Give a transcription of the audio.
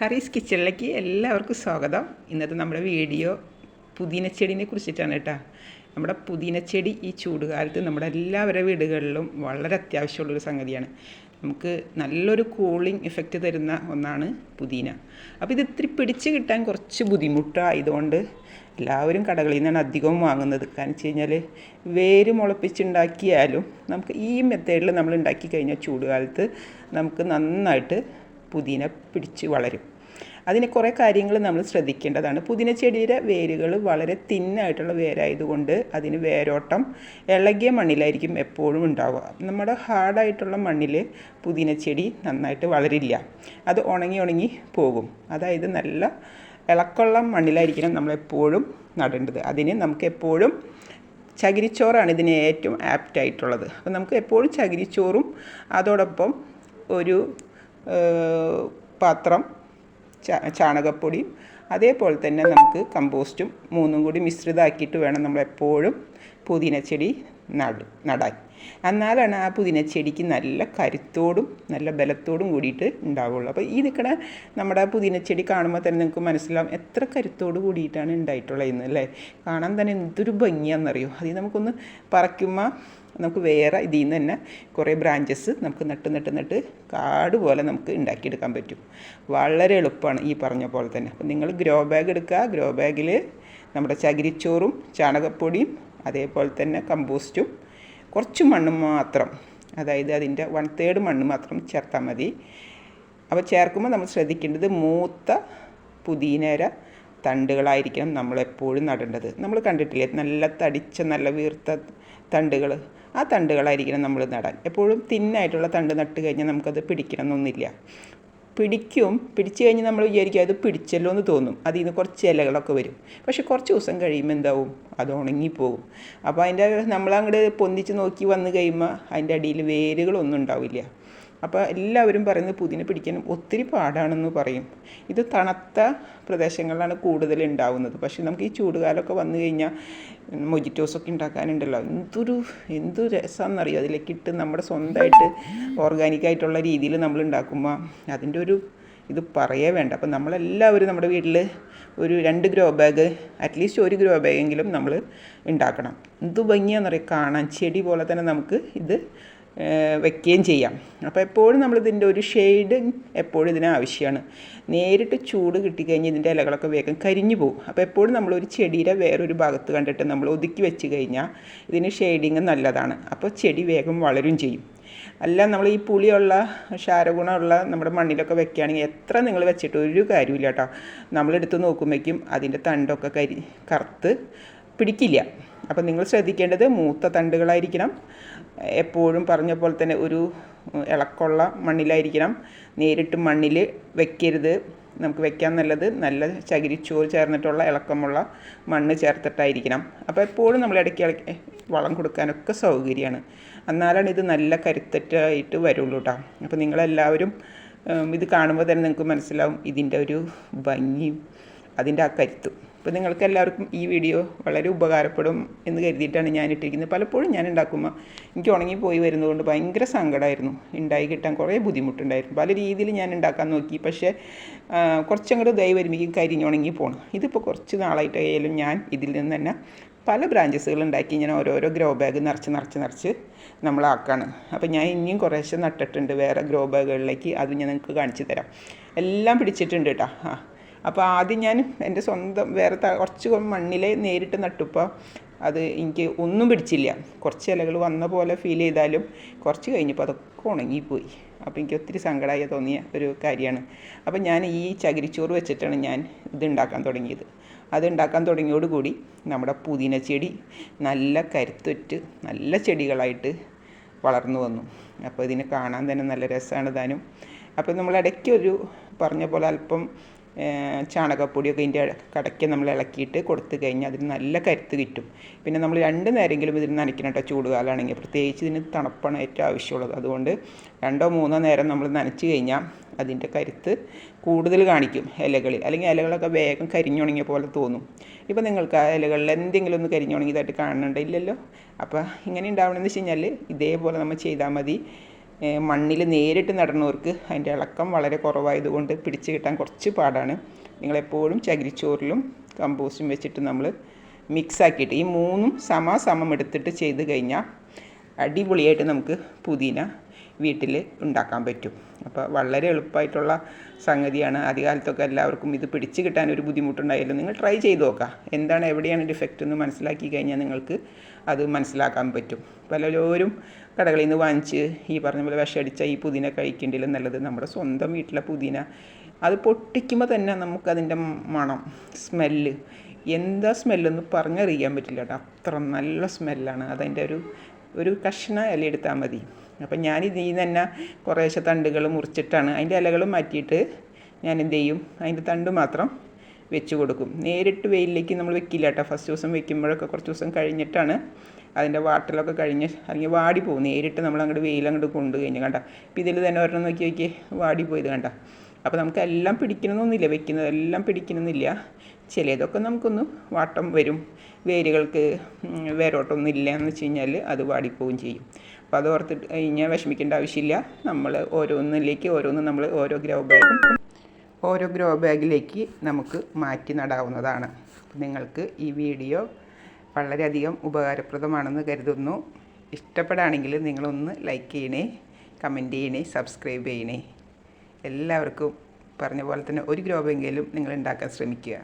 കറീസ് കിച്ചണിലേക്ക് എല്ലാവർക്കും സ്വാഗതം. ഇന്നത്തെ നമ്മുടെ വീഡിയോ പുതിനച്ചെടിനെ കുറിച്ചിട്ടാണ് കേട്ടോ. നമ്മുടെ പുതിനച്ചെടി ഈ ചൂടുകാലത്ത് നമ്മുടെ എല്ലാവരുടെ വീടുകളിലും വളരെ അത്യാവശ്യമുള്ളൊരു സംഗതിയാണ്. നമുക്ക് നല്ലൊരു കൂളിംഗ് ഇഫക്റ്റ് തരുന്ന ഒന്നാണ് പുതിന. അപ്പോൾ ഇത് ഇത്തിരി പിടിച്ച് കിട്ടാൻ കുറച്ച് ബുദ്ധിമുട്ടായതുകൊണ്ട് എല്ലാവരും കടകളിൽ നിന്നാണ് അധികവും വാങ്ങുന്നത്. കാരണം വെച്ച് കഴിഞ്ഞാൽ വേര് മുളപ്പിച്ചുണ്ടാക്കിയാലും നമുക്ക് ഈ മെത്തേഡിൽ നമ്മൾ ഉണ്ടാക്കി കഴിഞ്ഞാൽ ചൂടുകാലത്ത് നമുക്ക് നന്നായിട്ട് പുതിന പിടിച്ച് വളരും. അതിന് കുറേ കാര്യങ്ങൾ നമ്മൾ ശ്രദ്ധിക്കേണ്ടതാണ്. പുതിന ചെടിയുടെ വേരുകൾ വളരെ തിന്നായിട്ടുള്ള വേരായതുകൊണ്ട് അതിന് വേരോട്ടം ഇളകിയ മണ്ണിലായിരിക്കും എപ്പോഴും ഉണ്ടാവുക. നമ്മുടെ ഹാർഡായിട്ടുള്ള മണ്ണിൽ പുതിന ചെടി നന്നായിട്ട് വളരില്ല. അത് ഉണങ്ങി ഉണങ്ങി പോകും. അതായത് നല്ല ഇളക്കമുള്ള മണ്ണിലായിരിക്കണം നമ്മളെപ്പോഴും നടേണ്ടത്. അതിന് നമുക്ക് എപ്പോഴും ചകിരിച്ചോറാണ് ഇതിന് ഏറ്റവും ആപ്റ്റായിട്ടുള്ളത്. അപ്പോൾ നമുക്ക് എപ്പോഴും ചകിരിച്ചോറും അതോടൊപ്പം ഒരു പാത്രം ചാണകപ്പൊടിയും അതേപോലെ തന്നെ നമുക്ക് കമ്പോസ്റ്റും മൂന്നും കൂടി മിശ്രിതമാക്കിയിട്ട് വേണം നമ്മളെപ്പോഴും പുതിനച്ചെടി നട നടാൻ. എന്നാലാണ് ആ പുതിനച്ചെടിക്ക് നല്ല കരുത്തോടും നല്ല ബലത്തോടും കൂടിയിട്ട് ഉണ്ടാവുള്ളൂ. അപ്പോൾ ഈ നിൽക്കണ നമ്മുടെ പുതിനച്ചെടി കാണുമ്പോൾ തന്നെ നിങ്ങൾക്ക് മനസ്സിലാവും എത്ര കരുത്തോട് കൂടിയിട്ടാണ് ഉണ്ടായിട്ടുള്ളത് എന്ന് അല്ലേ? കാണാൻ തന്നെ എന്തൊരു ഭംഗിയാണെന്നറിയോ? അതിൽ നമുക്കൊന്ന് പറിക്കുമ്പോൾ നമുക്ക് വേറെ ഇതിൽ നിന്ന് തന്നെ കുറേ ബ്രാഞ്ചസ് നമുക്ക് നട്ട് നട്ട് നട്ട് കാട് പോലെ നമുക്ക് ഉണ്ടാക്കിയെടുക്കാൻ പറ്റും. വളരെ എളുപ്പമാണ് ഈ പറഞ്ഞ പോലെ തന്നെ. അപ്പം നിങ്ങൾ ഗ്രോ ബാഗ് എടുക്കുക. ഗ്രോ ബാഗിൽ നമ്മുടെ ചകിരിച്ചോറും ചാണകപ്പൊടിയും അതേപോലെ തന്നെ കമ്പോസ്റ്റും കുറച്ച് മണ്ണ് മാത്രം. അതായത് അതിന്റെ വൺ തേർഡ് മണ്ണ് മാത്രം ചേർത്താൽ മതി. അപ്പോൾ ചേർക്കുമ്പോൾ നമ്മൾ ശ്രദ്ധിക്കേണ്ടത് മൂത്ത പുതിനേര തണ്ടുകളായിരിക്കണം നമ്മളെപ്പോഴും നടേണ്ടത്. നമ്മൾ കണ്ടിട്ടില്ലേ? നല്ല തടിച്ച നല്ല വീർത്ത തണ്ടുകൾ ആ തണ്ടുകളായിരിക്കണം നമ്മൾ നടാൻ. എപ്പോഴും തിന്നായിട്ടുള്ള തണ്ട് നട്ട് കഴിഞ്ഞാൽ നമുക്കത് പിടിക്കണമെന്നൊന്നുമില്ല. പിടിക്കും. പിടിച്ചു കഴിഞ്ഞ് നമ്മൾ വിചാരിക്കും അത് പിടിച്ചല്ലോ എന്ന് തോന്നും. അതിൽ നിന്ന് കുറച്ച് ഇലകളൊക്കെ വരും. പക്ഷെ കുറച്ച് ദിവസം കഴിയുമ്പോൾ എന്താവും? അത് ഉണങ്ങിപ്പോകും. അപ്പോൾ അതിന്റെ നമ്മളങ്ങോട്ട് പൊന്തിച്ച് നോക്കി വന്ന് കഴിയുമ്പോൾ അതിന്റെ അടിയിൽ വേരുകളൊന്നും ഉണ്ടാവില്ല. അപ്പോൾ എല്ലാവരും പറയുന്നത് പുതിന പിടിക്കാൻ ഒത്തിരി പാടാണെന്ന് പറയും. ഇത് തണുത്ത പ്രദേശങ്ങളിലാണ് കൂടുതൽ ഉണ്ടാവുന്നത്. പക്ഷേ നമുക്ക് ഈ ചൂടുകാലമൊക്കെ വന്നു കഴിഞ്ഞാൽ മൊജിറ്റോസൊക്കെ ഉണ്ടാക്കാനുണ്ടല്ലോ. എന്തൊരു എന്തു രസമെന്നറിയോ അതിലേക്ക് ഇട്ട് നമ്മുടെ സ്വന്തമായിട്ട് ഓർഗാനിക്കായിട്ടുള്ള രീതിയിൽ നമ്മൾ ഉണ്ടാക്കുമ്പോൾ അതിന്റെ ഒരു ഇത് പറയേ വേണ്ട. അപ്പം നമ്മളെല്ലാവരും നമ്മുടെ വീട്ടിൽ ഒരു രണ്ട് ഗ്രോ ബാഗ് അറ്റ്ലീസ്റ്റ് ഒരു ഗ്രോ ബാഗെങ്കിലും നമ്മൾ ഉണ്ടാക്കണം. എന്ത് ഭംഗിയാണെന്നറിയാം? കാണാൻ ചെടി പോലെ തന്നെ നമുക്ക് ഇത് വെക്കുകയും ചെയ്യാം. അപ്പോൾ എപ്പോഴും നമ്മൾ നമ്മളിതിന്റെ ഒരു ഷെയ്ഡ് എപ്പോഴും ഇതിന് ആവശ്യമാണ്. നേരിട്ട് ചൂട് കിട്ടിക്കഴിഞ്ഞാൽ ഇതിന്റെ ഇലകളൊക്കെ വേഗം കരിഞ്ഞു പോകും. അപ്പോൾ എപ്പോഴും നമ്മളൊരു ചെടിയുടെ വേറൊരു ഭാഗത്ത് കണ്ടിട്ട് നമ്മൾ ഒതുക്കി വെച്ച് കഴിഞ്ഞാൽ ഇതിന് ഷെയ്ഡിങ് നല്ലതാണ്. അപ്പോൾ ചെടി വേഗം വളരും ചെയ്യും. അല്ല നമ്മൾ ഈ പുളിയുള്ള ക്ഷാരഗുണമുള്ള നമ്മുടെ മണ്ണിലൊക്കെ വെക്കുകയാണെങ്കിൽ എത്ര നിങ്ങൾ വെച്ചിട്ട് ഒരു കാര്യമില്ല കേട്ടോ. നമ്മളെടുത്ത് നോക്കുമ്പോഴേക്കും അതിന്റെ തണ്ടൊക്കെ കരി കറുത്ത് പിടിക്കില്ല. അപ്പം നിങ്ങൾ ശ്രദ്ധിക്കേണ്ടത് മൂത്ത തണ്ടുകളായിരിക്കണം. എപ്പോഴും പറഞ്ഞ പോലെ തന്നെ ഒരു ഇളക്കമുള്ള മണ്ണിലായിരിക്കണം. നേരിട്ട് മണ്ണിൽ വെക്കരുത്. നമുക്ക് വെക്കാൻ നല്ലത് നല്ല ചകിരിച്ചോറ് ചേർന്നിട്ടുള്ള ഇളക്കമുള്ള മണ്ണ് ചേർത്തിട്ടായിരിക്കണം. അപ്പോൾ എപ്പോഴും നമ്മൾ ഇടയ്ക്ക് ഇളക്കി വളം കൊടുക്കാനൊക്കെ സൗകര്യമാണ്. എന്നാലാണ് ഇത് നല്ല കരുത്തറ്റായിട്ട് വരുള്ളൂ കേട്ടോ അപ്പോൾ നിങ്ങളെല്ലാവരും ഇത് കാണുമ്പോൾ തന്നെ നിങ്ങൾക്ക് മനസ്സിലാവും ഇതിന്റെ ഒരു ഭംഗിയും അതിന്റെ ആ കരുത്തും. അപ്പോൾ നിങ്ങൾക്ക് എല്ലാവർക്കും ഈ വീഡിയോ വളരെ ഉപകാരപ്പെടും എന്ന് കരുതിയിട്ടാണ് ഞാൻ ഇട്ടിരിക്കുന്നത് പലപ്പോഴും ഞാൻ ഉണ്ടാക്കുമ്പോൾ എനിക്ക് ഉണങ്ങിപ്പോയി വരുന്നതുകൊണ്ട് ഭയങ്കര സങ്കടമായിരുന്നു ഉണ്ടായി കിട്ടാൻ കുറേ ബുദ്ധിമുട്ടുണ്ടായിരുന്നു. പല രീതിയിൽ ഞാൻ ഉണ്ടാക്കാൻ നോക്കി. പക്ഷേ കുറച്ചങ്ങോട്ട് ദയ വരുമ്പോഴേക്കും കരിഞ്ഞുണങ്ങി പോകണം ഇതിപ്പോൾ കുറച്ച് നാളായിട്ടായാലും ഞാൻ ഇതിൽ നിന്ന് തന്നെ പല ബ്രാഞ്ചസുകൾ ഉണ്ടാക്കി ഞാൻ ഓരോരോ ഗ്രോ ബാഗ് നിറച്ച് നിറച്ച് നിറച്ച് നമ്മളാക്കാണ്. അപ്പോൾ ഞാൻ ഇനിയും കുറേശ്ശെ നട്ടിട്ടുണ്ട്. വേറെ ഗ്രോ ബാഗുകളിലേക്ക് അത് ഞാൻ നിങ്ങൾക്ക് കാണിച്ചു തരാം. എല്ലാം പിടിച്ചിട്ടുണ്ട് കേട്ടോ. ആ അപ്പോൾ ആദ്യം ഞാൻ എന്റെ സ്വന്തം വേറെ കുറച്ച് മണ്ണിൽ നേരിട്ട് നട്ടുപ്പോൾ അത് എനിക്ക് ഒന്നും പിടിച്ചില്ല. കുറച്ച് ഇലകൾ വന്ന പോലെ ഫീൽ ചെയ്താലും കുറച്ച് കഴിഞ്ഞപ്പോൾ അതൊക്കെ ഉണങ്ങിപ്പോയി. അപ്പോൾ എനിക്ക് ഒത്തിരി സങ്കടമായി തോന്നിയ ഒരു കാര്യമാണ്. അപ്പോൾ ഞാൻ ഈ ചകിരിച്ചോറ് വെച്ചിട്ടാണ് ഞാൻ ഇത് ഉണ്ടാക്കാൻ തുടങ്ങിയത്. അത് ഉണ്ടാക്കാൻ തുടങ്ങിയോടുകൂടി നമ്മുടെ പുതിന ചെടി നല്ല കരുത്തൊറ്റ് നല്ല ചെടികളായിട്ട് വളർന്നു വന്നു. അപ്പോൾ ഇതിനെ കാണാൻ തന്നെ നല്ല രസമാണ് താനും. അപ്പോൾ ഒരു പറഞ്ഞ പോലെ അല്പം ചാണകപ്പൊടിയൊക്കെ ഇതിന്റെ കടയ്ക്ക് നമ്മൾ ഇളക്കിയിട്ട് കൊടുത്തു കഴിഞ്ഞാൽ അതിന് നല്ല കരുത്ത് കിട്ടും. പിന്നെ നമ്മൾ രണ്ട് നേരമെങ്കിലും ഇതിന് നനയ്ക്കണം കേട്ടോ ചൂടുകാലമാണെങ്കിൽ പ്രത്യേകിച്ച് ഇതിന് തണുപ്പാണ് ഏറ്റവും ആവശ്യമുള്ളത്. അതുകൊണ്ട് രണ്ടോ മൂന്നോ നേരം നമ്മൾ നനച്ച് കഴിഞ്ഞാൽ അതിന്റെ കരുത്ത് കൂടുതൽ കാണിക്കും ഇലകളിൽ. അല്ലെങ്കിൽ ഇലകളൊക്കെ വേഗം കരിഞ്ഞുണങ്ങിയ പോലെ തോന്നും. ഇപ്പോൾ നിങ്ങൾക്ക് ആ ഇലകളിൽ എന്തെങ്കിലും ഒന്ന് കരിഞ്ഞുണങ്ങിയതായിട്ട് കാണുന്നുണ്ടോ? ഇല്ലല്ലോ? അപ്പോൾ ഇങ്ങനെ ഉണ്ടാവണമെന്ന് വെച്ച് കഴിഞ്ഞാൽ ഇതേപോലെ നമ്മൾ ചെയ്താൽ മതി. മണ്ണിൽ നേരിട്ട് നടന്നവർക്ക് അതിന്റെ ഇളക്കം വളരെ കുറവായതുകൊണ്ട് പിടിച്ച് കിട്ടാൻ കുറച്ച് പാടാണ്. നിങ്ങളെപ്പോഴും ചകിരിച്ചോറിലും കമ്പോസ്റ്റും വെച്ചിട്ട് നമ്മൾ മിക്സ് ആക്കിയിട്ട് ഈ മൂന്നും സമാസമം എടുത്തിട്ട് ചെയ്ത് കഴിഞ്ഞാൽ അടിപൊളിയായിട്ട് നമുക്ക് പുതിന വീട്ടിൽ ഉണ്ടാക്കാൻ പറ്റും. അപ്പോൾ വളരെ എളുപ്പമായിട്ടുള്ള സംഗതിയാണ്. ആദ്യകാലത്തൊക്കെ എല്ലാവർക്കും ഇത് പിടിച്ച് കിട്ടാൻ ഒരു ബുദ്ധിമുട്ടുണ്ടായാലും നിങ്ങൾ ട്രൈ ചെയ്ത് നോക്കുക എന്താണ് എവിടെയാണ് ഡിഫക്റ്റ് എന്ന് മനസ്സിലാക്കി കഴിഞ്ഞാൽ നിങ്ങൾക്ക് അത് മനസ്സിലാക്കാൻ പറ്റും. പലരോരും കടകളിൽ നിന്ന് വാങ്ങിച്ച് ഈ പറഞ്ഞ പോലെ വിഷടിച്ച ഈ പുതിന കഴിക്കേണ്ടതിലും നല്ലത് നമ്മുടെ സ്വന്തം വീട്ടിലെ പുതിന. അത് പൊട്ടിക്കുമ്പോൾ തന്നെ നമുക്കതിന്റെ മണം സ്മെല്ല്. എന്താ സ്മെല്ലെന്ന് പറഞ്ഞറിയാൻ പറ്റില്ല കേട്ടോ. അത്ര നല്ല സ്മെല്ലാണ്. അതതിന്റെ ഒരു ഒരു കഷ്ണ ഇല എടുത്താൽ മതി. അപ്പം ഞാൻ ഇതിൽ നിന്ന് തന്നെ കുറേശ്ശെ തണ്ടുകൾ മുറിച്ചിട്ടാണ് അതിന്റെ ഇലകൾ മാറ്റിയിട്ട് ഞാൻ എന്ത് ചെയ്യും അതിന്റെ തണ്ട് മാത്രം വെച്ച് കൊടുക്കും. നേരിട്ട് വെയിലിലേക്ക് നമ്മൾ വെക്കില്ല കേട്ടോ. ഫസ്റ്റ് ദിവസം വെക്കുമ്പോഴൊക്കെ കുറച്ച് ദിവസം കഴിഞ്ഞിട്ടാണ് അതിന്റെ വാട്ടലൊക്കെ കഴിഞ്ഞ് അല്ലെങ്കിൽ വാടി പോകും. നേരിട്ട് നമ്മൾ അങ്ങോട്ട് വെയിൽ അങ്ങോട്ട് കൊണ്ടു കഴിഞ്ഞ് കണ്ട. ഇപ്പം ഇതിൽ തന്നെ ഒരെണ്ണം നോക്കി നോക്കി വാടി പോയത് കണ്ട. അപ്പോൾ നമുക്ക് എല്ലാം പിടിക്കണമെന്നൊന്നുമില്ല വെക്കുന്നത് എല്ലാം പിടിക്കണമെന്നില്ല. ചിലതൊക്കെ നമുക്കൊന്ന് വാട്ടം വരും. വേരുകൾക്ക് വേരോട്ടമൊന്നും ഇല്ല എന്ന് വെച്ച് കഴിഞ്ഞാൽ അത് വാടിപ്പോവും ചെയ്യും. അപ്പോൾ അത് ഓർത്തിട്ട് കഴിഞ്ഞാൽ വിഷമിക്കേണ്ട ആവശ്യമില്ല. നമ്മൾ ഓരോന്നിലേക്ക് ഓരോന്ന് നമ്മൾ ഓരോ ഗ്രോ ബാഗും ഓരോ ഗ്രോ ബാഗിലേക്ക് നമുക്ക് മാറ്റി നടാവുന്നതാണ്. നിങ്ങൾക്ക് ഈ വീഡിയോ വളരെയധികം ഉപകാരപ്രദമാണെന്ന് കരുതുന്നു. ഇഷ്ടപ്പെടുകയാണെങ്കിൽ നിങ്ങളൊന്ന് ലൈക്ക് ചെയ്യണേ കമന്റ് ചെയ്യണേ സബ്സ്ക്രൈബ് ചെയ്യണേ. എല്ലാവർക്കും പറഞ്ഞ പോലെ തന്നെ ഒരു ഗ്രോ ബാഗെങ്കിലും നിങ്ങൾ ഉണ്ടാക്കാൻ ശ്രമിക്കുക.